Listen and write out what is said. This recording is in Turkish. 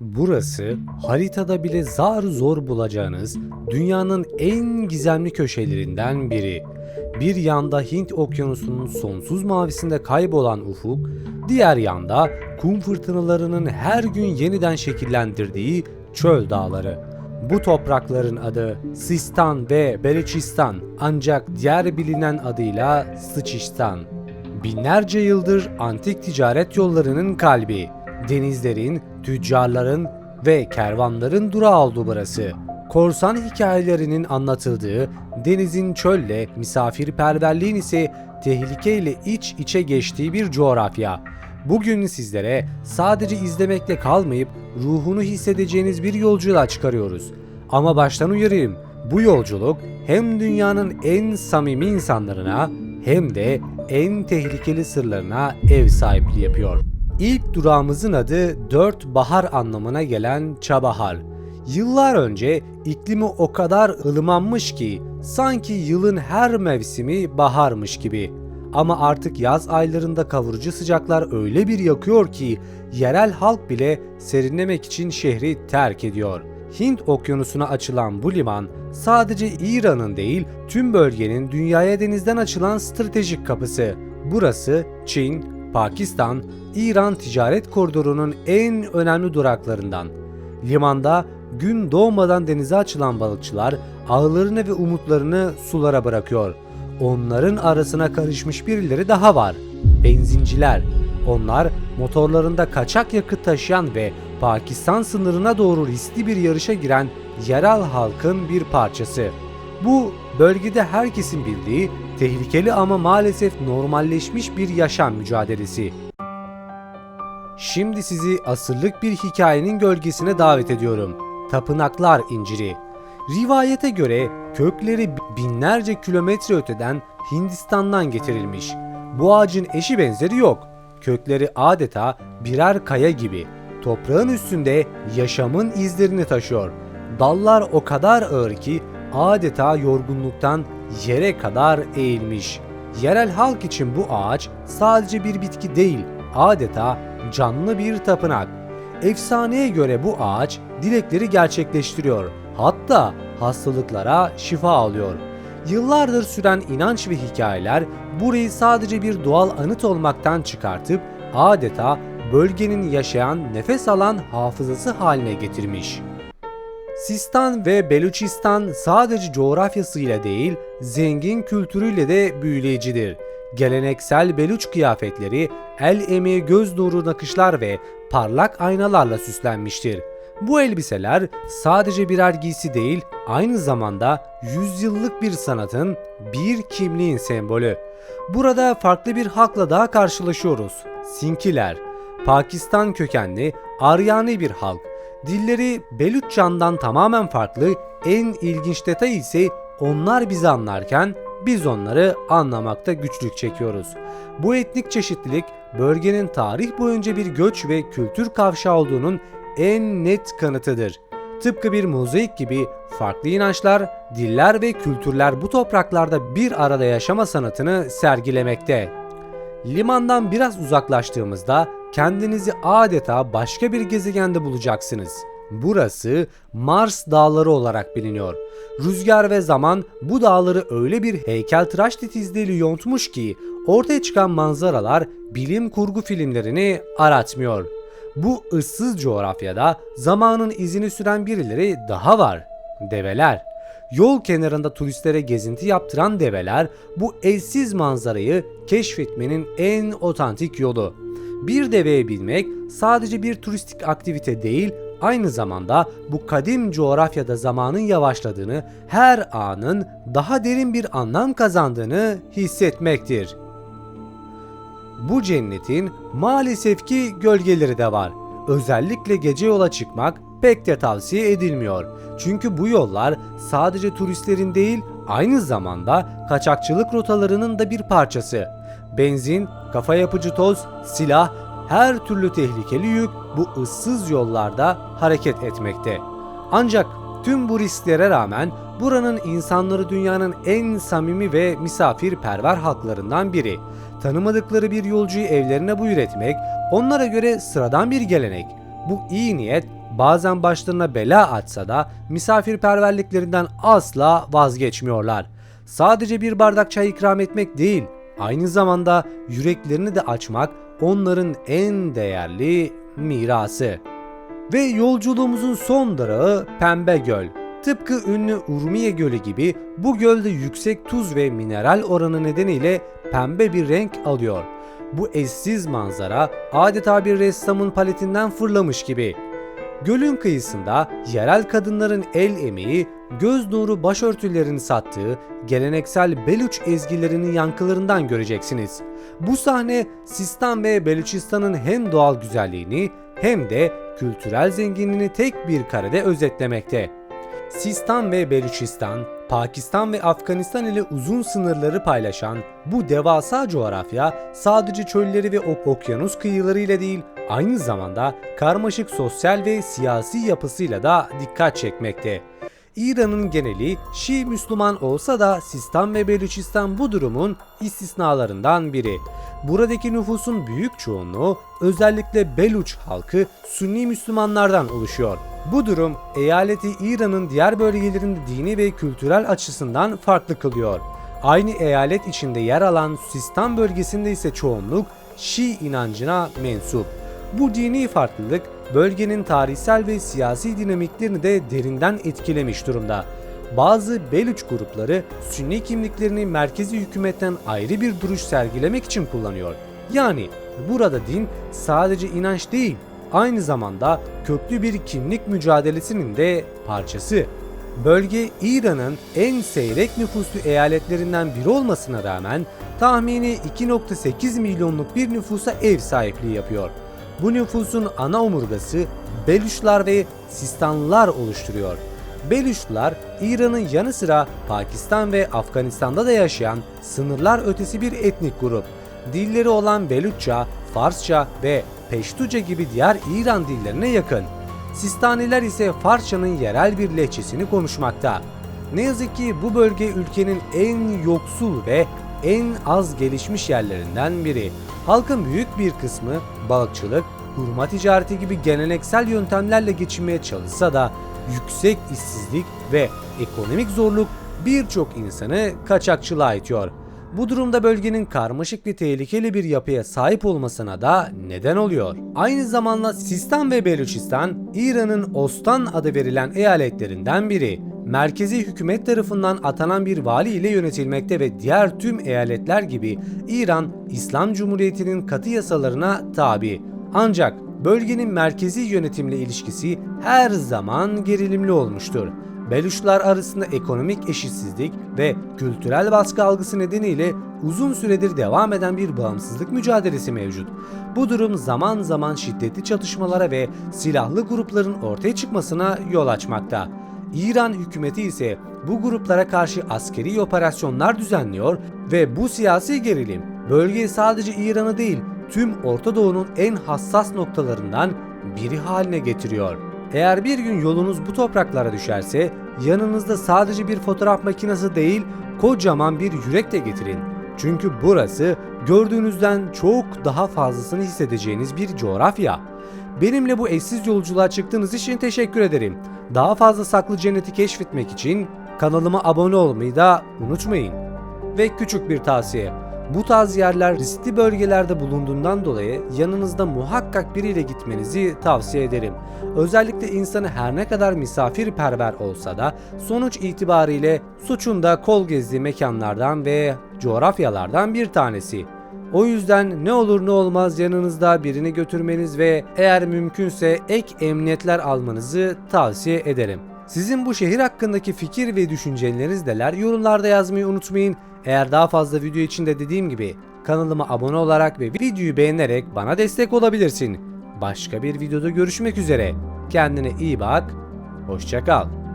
Burası haritada bile zar zor bulacağınız dünyanın en gizemli köşelerinden biri. Bir yanda Hint okyanusunun sonsuz mavisinde kaybolan ufuk, diğer yanda kum fırtınalarının her gün yeniden şekillendirdiği çöl dağları. Bu toprakların adı Sistan ve Beluçistan ancak diğer bilinen adıyla Sıçistan. Binlerce yıldır antik ticaret yollarının kalbi, denizlerin, tüccarların ve kervanların durağı oldu burası. Korsan hikayelerinin anlatıldığı, denizin çölle, misafirperverliğin ise tehlikeyle iç içe geçtiği bir coğrafya. Bugün sizlere sadece izlemekle kalmayıp ruhunu hissedeceğiniz bir yolculuğa çıkarıyoruz. Ama baştan uyarayım, bu yolculuk hem dünyanın en samimi insanlarına hem de en tehlikeli sırlarına ev sahipliği yapıyor. İlk durağımızın adı dört bahar anlamına gelen Çabahar. Yıllar önce iklimi o kadar ılımanmış ki sanki yılın her mevsimi baharmış gibi. Ama artık yaz aylarında kavurucu sıcaklar öyle bir yakıyor ki yerel halk bile serinlemek için şehri terk ediyor. Hint okyanusuna açılan bu liman sadece İran'ın değil tüm bölgenin dünyaya denizden açılan stratejik kapısı. Burası Çin, Pakistan, İran ticaret koridorunun en önemli duraklarından. Limanda gün doğmadan denize açılan balıkçılar ağlarını ve umutlarını sulara bırakıyor. Onların arasına karışmış birileri daha var. Benzinciler. Onlar motorlarında kaçak yakıt taşıyan ve Pakistan sınırına doğru riskli bir yarışa giren yerel halkın bir parçası. Bu bölgede herkesin bildiği tehlikeli ama maalesef normalleşmiş bir yaşam mücadelesi. Şimdi sizi asırlık bir hikayenin gölgesine davet ediyorum. Tapınaklar inciri. Rivayete göre kökleri binlerce kilometre öteden Hindistan'dan getirilmiş. Bu ağacın eşi benzeri yok. Kökleri adeta birer kaya gibi. Toprağın üstünde yaşamın izlerini taşıyor. Dallar o kadar ağır ki adeta yorgunluktan yere kadar eğilmiş. Yerel halk için bu ağaç sadece bir bitki değil, adeta canlı bir tapınak. Efsaneye göre bu ağaç dilekleri gerçekleştiriyor. Hatta hastalıklara şifa alıyor. Yıllardır süren inanç ve hikayeler burayı sadece bir doğal anıt olmaktan çıkartıp adeta bölgenin yaşayan, nefes alan hafızası haline getirmiş. Sistan ve Beluçistan sadece coğrafyasıyla değil, zengin kültürüyle de büyüleyicidir. Geleneksel Beluç kıyafetleri, el emeği göz nuru nakışlar ve parlak aynalarla süslenmiştir. Bu elbiseler sadece birer giysi değil, aynı zamanda yüzyıllık bir sanatın, bir kimliğin sembolü. Burada farklı bir halkla daha karşılaşıyoruz. Sinkiler, Pakistan kökenli Aryani bir halk. Dilleri Belutçan'dan tamamen farklı. En ilginç detay ise onlar bizi anlarken biz onları anlamakta güçlük çekiyoruz. Bu etnik çeşitlilik bölgenin tarih boyunca bir göç ve kültür kavşağı olduğunun en net kanıtıdır. Tıpkı bir mozaik gibi farklı inançlar, diller ve kültürler bu topraklarda bir arada yaşama sanatını sergilemekte. Limandan biraz uzaklaştığımızda kendinizi adeta başka bir gezegende bulacaksınız. Burası Mars Dağları olarak biliniyor. Rüzgar ve zaman bu dağları öyle bir heykeltıraş titizliğiyle yontmuş ki ortaya çıkan manzaralar bilim kurgu filmlerini aratmıyor. Bu ıssız coğrafyada zamanın izini süren birileri daha var. Develer. Yol kenarında turistlere gezinti yaptıran develer bu eşsiz manzarayı keşfetmenin en otantik yolu. Bir deveye binmek sadece bir turistik aktivite değil, aynı zamanda bu kadim coğrafyada zamanın yavaşladığını, her anın daha derin bir anlam kazandığını hissetmektir. Bu cennetin maalesef ki gölgeleri de var. Özellikle gece yola çıkmak pek de tavsiye edilmiyor. Çünkü bu yollar sadece turistlerin değil, aynı zamanda kaçakçılık rotalarının da bir parçası. Benzin, kafa yapıcı toz, silah, her türlü tehlikeli yük bu ıssız yollarda hareket etmekte. Ancak tüm bu risklere rağmen buranın insanları dünyanın en samimi ve misafirperver halklarından biri. Tanımadıkları bir yolcuyu evlerine buyur etmek onlara göre sıradan bir gelenek. Bu iyi niyet bazen başlarına bela açsa da misafirperverliklerinden asla vazgeçmiyorlar. Sadece bir bardak çay ikram etmek değil, aynı zamanda yüreklerini de açmak onların en değerli mirası. Ve yolculuğumuzun son durağı Pembe Göl. Tıpkı ünlü Urmiye Gölü gibi bu gölde yüksek tuz ve mineral oranı nedeniyle pembe bir renk alıyor. Bu eşsiz manzara adeta bir ressamın paletinden fırlamış gibi. Gölün kıyısında yerel kadınların el emeği, göz nuru başörtülerini sattığı geleneksel Beluç ezgilerinin yankılarından göreceksiniz. Bu sahne Sistan ve Beluçistan'ın hem doğal güzelliğini hem de kültürel zenginliğini tek bir karede özetlemekte. Sistan ve Beluçistan, Pakistan ve Afganistan ile uzun sınırları paylaşan bu devasa coğrafya sadece çölleri ve ok- okyanus kıyılarıyla değil, aynı zamanda karmaşık sosyal ve siyasi yapısıyla da dikkat çekmekte. İran'ın geneli Şii Müslüman olsa da Sistan ve Beluçistan bu durumun istisnalarından biri. Buradaki nüfusun büyük çoğunluğu özellikle Beluç halkı Sünni Müslümanlardan oluşuyor. Bu durum eyaleti İran'ın diğer bölgelerinde dini ve kültürel açısından farklı kılıyor. Aynı eyalet içinde yer alan Sistan bölgesinde ise çoğunluk Şii inancına mensup. Bu dini farklılık bölgenin tarihsel ve siyasi dinamiklerini de derinden etkilemiş durumda. Bazı Beluç grupları Sünni kimliklerini merkezi hükümetten ayrı bir duruş sergilemek için kullanıyor. Yani burada din sadece inanç değil, aynı zamanda köklü bir kimlik mücadelesinin de parçası. Bölge İran'ın en seyrek nüfuslu eyaletlerinden biri olmasına rağmen tahmini 2.8 milyonluk bir nüfusa ev sahipliği yapıyor. Bu nüfusun ana omurgası Belüşler ve Sistanlılar oluşturuyor. Belüşler İran'ın yanı sıra Pakistan ve Afganistan'da da yaşayan sınırlar ötesi bir etnik grup. Dilleri olan Belüçça, Farsça ve Peştuca gibi diğer İran dillerine yakın. Sistaniler ise Farsçanın yerel bir lehçesini konuşmakta. Ne yazık ki bu bölge ülkenin en yoksul ve en az gelişmiş yerlerinden biri. Halkın büyük bir kısmı balıkçılık, hurma ticareti gibi geleneksel yöntemlerle geçinmeye çalışsa da yüksek işsizlik ve ekonomik zorluk birçok insanı kaçakçılığa itiyor. Bu durumda bölgenin karmaşık ve tehlikeli bir yapıya sahip olmasına da neden oluyor. Aynı zamanda Sistan ve Beluçistan, İran'ın Ostan adı verilen eyaletlerinden biri. Merkezi hükümet tarafından atanan bir vali ile yönetilmekte ve diğer tüm eyaletler gibi İran, İslam Cumhuriyeti'nin katı yasalarına tabi. Ancak bölgenin merkezi yönetimle ilişkisi her zaman gerilimli olmuştur. Beluşlar arasında ekonomik eşitsizlik ve kültürel baskı algısı nedeniyle uzun süredir devam eden bir bağımsızlık mücadelesi mevcut. Bu durum zaman zaman şiddetli çatışmalara ve silahlı grupların ortaya çıkmasına yol açmakta. İran hükümeti ise bu gruplara karşı askeri operasyonlar düzenliyor ve bu siyasi gerilim bölgeyi sadece İran'ı değil tüm Orta Doğu'nun en hassas noktalarından biri haline getiriyor. Eğer bir gün yolunuz bu topraklara düşerse yanınızda sadece bir fotoğraf makinesi değil kocaman bir yürek de getirin. Çünkü burası gördüğünüzden çok daha fazlasını hissedeceğiniz bir coğrafya. Benimle bu eşsiz yolculuğa çıktığınız için teşekkür ederim. Daha fazla saklı cenneti keşfetmek için kanalıma abone olmayı da unutmayın. Ve küçük bir tavsiye. Bu tarz yerler riskli bölgelerde bulunduğundan dolayı yanınızda muhakkak biriyle gitmenizi tavsiye ederim. Özellikle insanı her ne kadar misafirperver olsa da sonuç itibariyle suçun da kol gezdiği mekanlardan ve coğrafyalardan bir tanesi. O yüzden ne olur ne olmaz yanınızda birini götürmeniz ve eğer mümkünse ek emniyetler almanızı tavsiye ederim. Sizin bu şehir hakkındaki fikir ve düşünceleriniz neler yorumlarda yazmayı unutmayın. Eğer daha fazla video için de dediğim gibi kanalıma abone olarak ve videoyu beğenerek bana destek olabilirsin. Başka bir videoda görüşmek üzere. Kendine iyi bak. Hoşçakal.